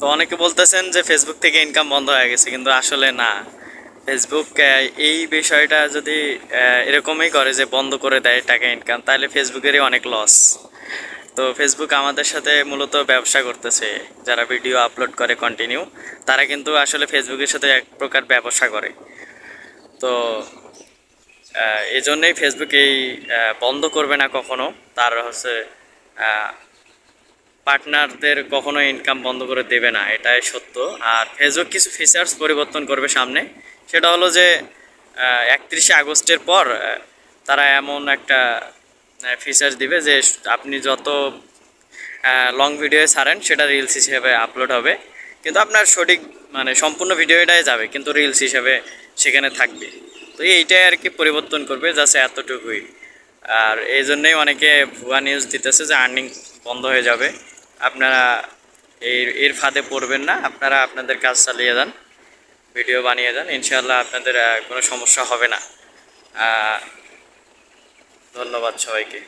তো অনেকে বলতেছেন যে ফেসবুক থেকে ইনকাম বন্ধ হয়ে গেছে কিন্তু আসলে না। ফেসবুক এই বিষয়টা যদি এরকমই করে যে বন্ধ করে দেয় টাকা ইনকাম তাহলে ফেসবুকেরই অনেক লস তো ফেসবুক আমাদের সাথে মূলত ব্যবসা করতেছে যারা ভিডিও আপলোড করে কন্টিনিউ তারা কিন্তু আসলে ফেসবুকের সাথে এক প্রকার ব্যবসা করে। তো আহ, এই জন্যেই ফেসবুক এই বন্ধ করবে না কখনো। তার হচ্ছে পার্টনারদের কখনো ইনকাম বন্ধ করে দেবে না, এটাই সত্য। আর ফেসবুক কিছু ফিচার্স পরিবর্তন করবে সামনে। সেটা হলো যে একত্রিশে আগস্টের পর তারা এমন একটা ফিচার্স দিবে যে, আপনি যত লং ভিডিও ছাড়েন, সেটা রিলস হিসেবে আপলোড হবে। কিন্তু আপনার সঠিক মানে সম্পূর্ণ ভিডিওটাই যাবে, কিন্তু রিলস হিসেবে সেখানে থাকবে। তো এইটাই আর কি পরিবর্তন করবে জাস্ট এতটুকুই। আর এই জন্যেই অনেকে ভুয়া নিউজ দিতেছে যে আর্নিং বন্ধ হয়ে যাবে। আপনারা এর এর ফাঁদে পড়বেন না, আপনারা আপনাদের কাজ চালিয়ে যান ভিডিও বানিয়ে যান ইনশাল্লাহ আপনাদের কোনো সমস্যা হবে না। ধন্যবাদ সবাইকে।